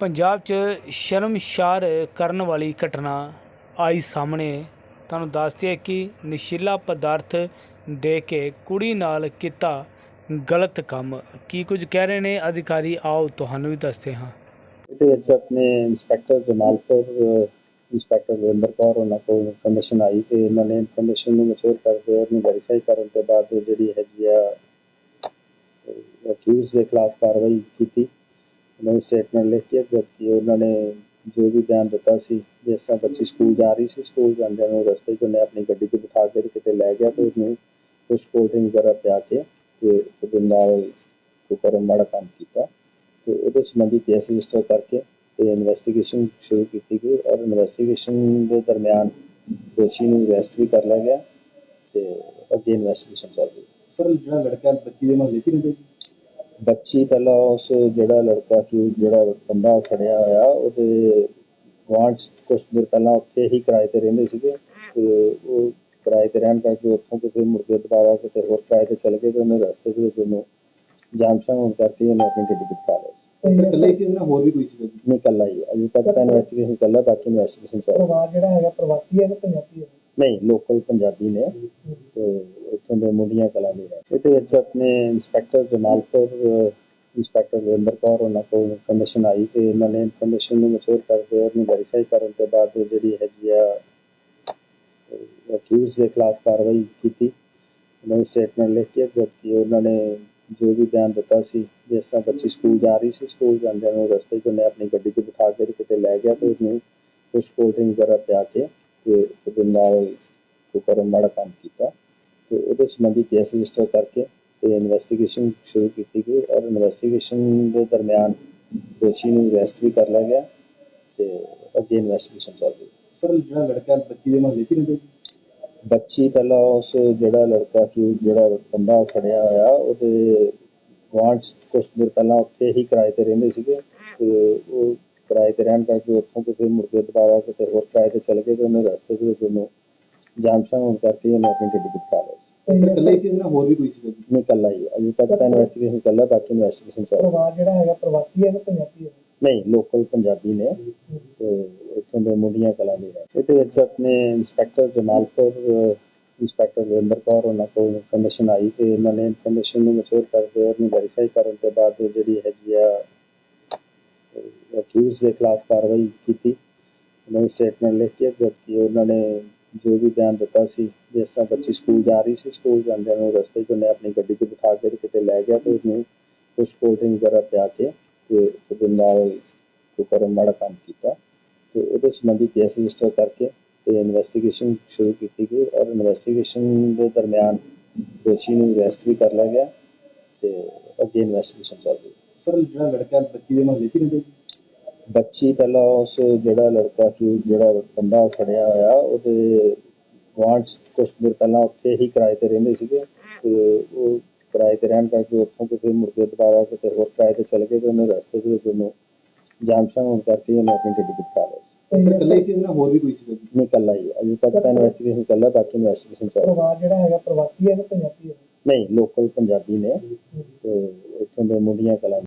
ਪੰਜਾਬ 'ਚ ਸ਼ਰਮਸ਼ਾਰ ਕਰਨ ਵਾਲੀ ਘਟਨਾ ਆਈ ਸਾਹਮਣੇ। ਤੁਹਾਨੂੰ ਦੱਸਦੇ ਕਿ ਨਸ਼ੀਲਾ ਪਦਾਰਥ ਦੇ ਕੇ ਕੁੜੀ ਨਾਲ ਕੀਤਾ ਗਲਤ ਕੰਮ। ਕੀ ਕੁਝ ਕਹਿ ਰਹੇ ਨੇ ਅਧਿਕਾਰੀ? ਆਓ ਤੁਹਾਨੂੰ ਵੀ ਦੱਸਦੇ ਹਾਂ। ਇਹਦੇ ਵਿੱਚ ਆਪਣੇ ਇੰਸਪੈਕਟਰ ਜਮਾਲਪੁਰ, ਇੰਸਪੈਕਟਰ ਰਵਿੰਦਰ ਕੌਰ, ਉਹਨਾਂ ਕੋਲ ਇਨਫੋਰਮੇਸ਼ਨ ਆਈ ਤੇ ਇਹਨਾਂ ਨੇ ਇਨਫੋਰਮੇਸ਼ਨ ਨੂੰ ਮੈਚੁਰ ਕਰਦੇ ਉਹਨੂੰ ਵੈਰੀਫਾਈ ਕਰਨ ਤੋਂ ਬਾਅਦ ਜਿਹੜੀ ਹੈਗੀ ਆ ਅਕਿਊਜ਼ ਦੇ ਖਿਲਾਫ ਕਾਰਵਾਈ ਕੀਤੀ। ਉਹਨਾਂ ਨੇ ਸਟੇਟਮੈਂਟ ਲਿਖ ਕੇ, ਜਦਕਿ ਉਹਨਾਂ ਨੇ ਜੋ ਵੀ ਬਿਆਨ ਦਿੱਤਾ ਸੀ ਜਿਸ ਤਰ੍ਹਾਂ ਬੱਚੀ ਸਕੂਲ ਜਾ ਰਹੀ ਸੀ, ਸਕੂਲ ਜਾਂਦਿਆਂ ਨੂੰ ਰਸਤੇ 'ਚ ਉਹਨੇ ਆਪਣੀ ਗੱਡੀ 'ਚ ਬਿਠਾ ਕੇ ਕਿਤੇ ਲੈ ਗਿਆ ਤੇ ਉਹਨੂੰ ਕੁਛ ਕੋਲਡ ਵਗੈਰਾ ਪਿਆ ਕੇ ਤੇ ਉਹਦੇ ਨਾਲ ਉੱਪਰ ਮਾੜਾ ਕੰਮ ਕੀਤਾ। ਤੇ ਉਹਦੇ ਸੰਬੰਧੀ ਕੇਸ ਰਜਿਸਟਰ ਕਰਕੇ ਤੇ ਇਨਵੈਸਟੀਗੇਸ਼ਨ ਸ਼ੁਰੂ ਕੀਤੀ ਗਈ ਔਰ ਇਨਵੈਸਟੀਗੇਸ਼ਨ ਦੇ ਦਰਮਿਆਨ ਦੋਸ਼ੀ ਨੂੰ ਅਰੈਸਟ ਵੀ ਕਰ ਲਿਆ ਗਿਆ ਤੇ ਅੱਗੇ ਇਨਵੈਸਟੀਗੇਸ਼ਨ ਚੱਲ ਰਹੀ। ਸਰ, ਜਿਹੜਾ ਲੜਕਾ ਬੱਚੀ ਦੇ ਮਹੱਲੇ 'ਚ ਹੀ ਰਹਿੰਦਾ ਬੱਚੀ ਪਹਿਲਾਂ ਉਸ ਜਿਹੜਾ ਲੜਕਾ ਕਿ ਜਿਹੜਾ ਬੰਦਾ ਖੜਿਆ ਹੋਇਆ ਉਹਦੇ ਵਾਂਟਸ ਕੁਝ ਦਿਨ ਪਹਿਲਾਂ ਉੱਥੇ ਹੀ ਕਿਰਾਏ ਤੇ ਰਹਿੰਦੇ ਸੀਗੇ। ਤੇ ਉਹ ਕਿਰਾਏ ਤੇ ਰਹਿਣ ਕਰਕੇ ਉੱਥੋਂ ਕਿਸੇ ਮੁੜ ਕੇ ਦੁਬਾਰਾ ਕਿਤੇ ਹੋਰ ਕਿਰਾਏ ਤੇ ਚਲੇ ਗਏ ਤੇ ਉਹਨੇ ਰਸਤੇ ਦੇ ਵਿੱਚ ਉਹਨੂੰ ਜਾਮਸ਼ਾਂ ਹੋਣ ਕਰਕੇ ਉਹਨੇ ਆਪਣੀ ਗੱਡੀ ਲਿਆ ਸਰ ਇਕੱਲਾ ਹੀ ਸੀ ਉਹਦੇ ਨਾਲ ਹੋਰ ਵੀ ਕੋਈ ਸੀ ਨਹੀਂ ਕੱਲਾ ਹੀ। ਅਜੇ ਤੱਕ ਤਾਂ ਇਨਵੈਸਟੀਗੇਸ਼ਨ ਕੱਲਾ ਬਾਕੀ ਇਨਵੈਸਟੀਗੇਸ਼ਨ ਚੱਲ ਰਹੀ ਹੈ ਪਰਿਵਾਰ ਜਿਹੜਾ ਹੈਗਾ ਪ੍ਰਵਾਸੀ ਹੈ ਕਿ ਪੰਜਾਬੀ ਹੈ? ਨਹੀਂ ਲੋਕਲ ਪੰਜਾਬੀ ਨੇ ਤੇ ਇੱਥੋਂ ਦੇ ਮੁੰਡੀਆਂ ਕਲਾਂ ਦੇ ਹੈ ਇਹਦੇ ਵਿੱਚ ਆਪਣੇ ਇੰਸਪੈਕਟਰ ਜਮਾਲਪੁਰ ਅਹ, ਇੰਸਪੈਕਟਰ ਰਵਿੰਦਰ ਕੌਰ ਉਹਨਾਂ ਕੋਲ ਇਨਫੋਰਮੇਸ਼ਨ ਆਈ ਤੇ ਇਹਨਾਂ ਨੇ ਇਨਫੋਰਮੇਸ਼ਨ ਨੂੰ ਮੈਚੁਰ ਕਰਦੇ ਉਹਨੂੰ ਵੈਰੀਫਾਈ ਕਰਨ ਤੋਂ ਬਾਅਦ ਜਿਹੜੀ ਹੈਗੀ ਆ ਅਕਿਊਜ਼ ਦੇ ਖਿਲਾਫ ਕਾਰਵਾਈ ਕੀਤੀ ਉਹਨਾਂ ਨੇ ਸਟੇਟਮੈਂਟ ਲਿਖ ਕੇ ਜਦ ਕਿ ਉਹਨਾਂ ਨੇ ਜੋ ਵੀ ਬਿਆਨ ਦਿੱਤਾ ਸੀ ਜਿਸ ਤਰ੍ਹਾਂ ਬੱਚੀ ਸਕੂਲ ਜਾ ਰਹੀ ਸੀ ਸਕੂਲ ਜਾਂਦਿਆਂ ਨੂੰ ਰਸਤੇ 'ਚ ਉਹਨੇ ਆਪਣੀ ਗੱਡੀ 'ਚ ਬਿਠਾ ਕੇ ਤੇ ਕਿਤੇ ਲੈ ਗਿਆ ਤੇ ਉਹਨੂੰ ਕੁਛ ਕੋਲਡ ਡਰਿੰਕ ਵਗੈਰਾ ਪਿਆ ਕੇ ਤੇ ਉਹਦੇ ਨਾਲ ਉੱਪਰ ਮਾੜਾ ਕੰਮ ਕੀਤਾ ਤੇ ਉਹਦੇ ਸੰਬੰਧੀ ਕੇਸ ਰਜਿਸਟਰ ਕਰਕੇ ਤੇ ਇਨਵੈਸਟੀਗੇਸ਼ਨ ਸ਼ੁਰੂ ਕੀਤੀ ਗਈ ਔਰ ਇਨਵੈਸਟੀਗੇਸ਼ਨ ਦੇ ਦਰਮਿਆਨ ਦੋਸ਼ੀ ਨੂੰ ਅਰੈਸਟ ਵੀ ਕਰ ਲਿਆ ਗਿਆ ਤੇ ਅੱਗੇ ਇਨਵੈਸਟੀਗੇਸ਼ਨ ਚੱਲ ਰਹੀ ਸਰ ਜਿਹੜਾ ਲੜਕਾ ਬੱਚੀ ਦੇ ਮਹੱਲੇ 'ਚ ਰਹਿੰਦਾ ਬੱਚੀ ਪਹਿਲਾਂ ਉਸ ਜਿਹੜਾ ਲੜਕਾ ਕਿ ਜਿਹੜਾ ਬੰਦਾ ਖੜਿਆ ਹੋਇਆ ਉਹਦੇ ਵਾਂਟਸ ਕੁਝ ਦਿਨ ਪਹਿਲਾਂ ਉੱਥੇ ਹੀ ਕਿਰਾਏ ਤੇ ਰਹਿੰਦੇ ਸੀਗੇ ਤੇ ਉਹ ਕਿਰਾਏ ਤੇ ਰਹਿਣ ਕਰਕੇ ਉੱਥੋਂ ਕਿਸੇ ਮੁੜ ਕੇ ਦੁਬਾਰਾ ਕਿਤੇ ਹੋਰ ਕਿਰਾਏ ਤੇ ਚਲੇ ਗਏ ਤੇ ਉਹਨੇ ਰਸਤੇ ਦੇ ਵਿੱਚ ਉਹਨੂੰ ਜਾਮਸ਼ਾਂ ਹੋਣ ਕਰਕੇ ਉਹਨੇ ਆਪਣੀ ਗੱਡੀ ਲਿਆ ਸਰ ਇਕੱਲਾ ਹੀ ਸੀ ਨਾਲ ਹੋਰ ਵੀ ਕੋਈ ਸੀ ਨਹੀਂ ਕੱਲਾ ਹੀ। ਅਜੇ ਤੱਕ ਤਾਂ ਇਨਵੈਸਟੀਗੇਸ਼ਨ ਕੱਲਾ ਬਾਕੀ ਇਨਵੈਸਟੀਗੇਸ਼ਨ ਚੱਲ ਰਹੀ। ਹੈ ਪਰਿਵਾਰ ਜਿਹੜਾ ਹੈਗਾ ਪ੍ਰਵਾਸੀ ਹੈ ਕਿ ਪੰਜਾਬੀ ਹੈ? ਨਹੀਂ ਲੋਕਲ ਪੰਜਾਬੀ ਨੇ। ਤੇ ਇੱਥੋਂ ਦੇ ਮੁੰਡੀਆਂ ਕਲਾਂ ਦੇ ਹੈ ਇਹਦੇ ਵਿੱਚ ਆਪਣੇ ਇੰਸਪੈਕਟਰ ਜਮਾਲਪੁਰ ਇੰਸਪੈਕਟਰ ਰਵਿੰਦਰ ਕੌਰ ਉਹਨਾਂ ਕੋਲ ਇਨਫੋਰਮੇਸ਼ਨ ਆਈ ਤੇ ਇਹਨਾਂ ਨੇ ਇਨਫੋਰਮੇਸ਼ਨ ਨੂੰ ਮੈਚੁਰ ਕਰਦੇ ਉਹਨੂੰ ਵੈਰੀਫਾਈ ਕਰਨ ਤੋਂ ਬਾਅਦ ਜਿਹੜੀ ਹੈਗੀ ਆ ਅਕਿਊਜ਼ ਦੇ ਖਿਲਾਫ ਕਾਰਵਾਈ ਕੀਤੀ। ਉਹਨਾਂ ਨੇ ਸਟੇਟਮੈਂਟ ਲਿਖ ਕੇ ਜਦਕਿ ਉਹਨਾਂ ਨੇ ਜੋ ਵੀ ਬਿਆਨ ਦਿੱਤਾ ਸੀ ਜਿਸ ਤਰ੍ਹਾਂ ਬੱਚੀ ਸਕੂਲ ਜਾ ਰਹੀ ਸੀ, ਸਕੂਲ ਜਾਂਦਿਆਂ ਨੂੰ ਰਸਤੇ 'ਚ ਉਹਨੇ ਆਪਣੀ ਗੱਡੀ 'ਚ ਬਿਠਾ ਕੇ ਕਿਤੇ ਲੈ ਗਿਆ ਤੇ ਉਹਨੂੰ ਕੁਛ ਕੋਲਡ ਵਗੈਰਾ ਪਿਆ ਕੇ ਤੇ ਉਹਦੇ ਨਾਲ ਉੱਪਰ ਮਾੜਾ ਕੰਮ ਕੀਤਾ। ਤੇ ਉਹਦੇ ਸੰਬੰਧੀ ਕੇਸ ਰਜਿਸਟਰ ਕਰਕੇ ਤੇ ਇਨਵੈਸਟੀਗੇਸ਼ਨ ਸ਼ੁਰੂ ਕੀਤੀ ਗਈ ਔਰ ਇਨਵੈਸਟੀਗੇਸ਼ਨ ਦੇ ਦਰਮਿਆਨ ਦੋਸ਼ੀ ਨੂੰ ਅਰੈਸਟ ਵੀ ਕਰ ਲਿਆ ਗਿਆ ਤੇ ਅੱਗੇ ਇਨਵੈਸਟੀਗੇਸ਼ਨ ਚੱਲ ਰਹੀ। ਸਰ ਜਿਹੜਾ ਲੜਕਾ ਬੱਚੀ ਦੇ ਮਹੱਲੇ 'ਚ ਹੀ ਰਹਿੰਦਾ ਜੀ। ਬੱਚੀ ਪਹਿਲਾਂ ਉਸ ਜਿਹੜਾ ਲੜਕਾ ਕਿ ਜਿਹੜਾ ਬੰਦਾ ਖੜਿਆ ਹੋਇਆ ਉਹਦੇ ਵਾਂਟਸ ਕੁਝ ਦਿਨ ਪਹਿਲਾਂ ਉੱਥੇ ਹੀ ਕਿਰਾਏ ਤੇ ਰਹਿੰਦੇ ਸੀਗੇ। ਤੇ ਉਹ ਕਿਰਾਏ ਤੇ ਰਹਿਣ ਕਰਕੇ ਉੱਥੋਂ ਕਿਸੇ ਮੁੜ ਕੇ ਦੁਬਾਰਾ ਕਿਤੇ ਹੋਰ ਕਿਰਾਏ ਤੇ ਚਲੇ ਗਏ ਤੇ ਉਹਨੇ ਰਸਤੇ ਦੇ ਵਿੱਚ ਉਹਨੂੰ ਜਾਮਸ਼ਾਂ ਹੋਣ ਕਰਕੇ ਉਹਨੇ ਆਪਣੀ ਗੱਡੀ ਬਿਠਾ ਲਿਆ ਸਰ ਇਕੱਲਾ ਹੀ ਸੀ ਨਾਲ ਹੋਰ ਵੀ ਕੋਈ ਸੀ ਜੀ? ਨਹੀਂ ਕੱਲਾ ਹੀ। ਅਜੇ ਤੱਕ ਤਾਂ ਇਨਵੈਸਟੀਗੇਸ਼ਨ ਕੱਲਾ ਬਾਕੀ ਇਨਵੈਸਟੀਗੇਸ਼ਨ ਚੱਲ ਰਹੀ। ਹੈ ਪਰਿਵਾਰ ਜਿਹੜਾ ਹੈਗਾ ਪ੍ਰਵਾਸੀ ਹੈ ਕਿ ਪੰਜਾਬੀ ਹੈ? ਨਹੀਂ ਲੋਕਲ ਪੰਜਾਬੀ ਨੇ। ਤੇ ਇੱਥੋਂ ਦੇ ਮੁੰਡੀਆਂ ਕਲਾਂ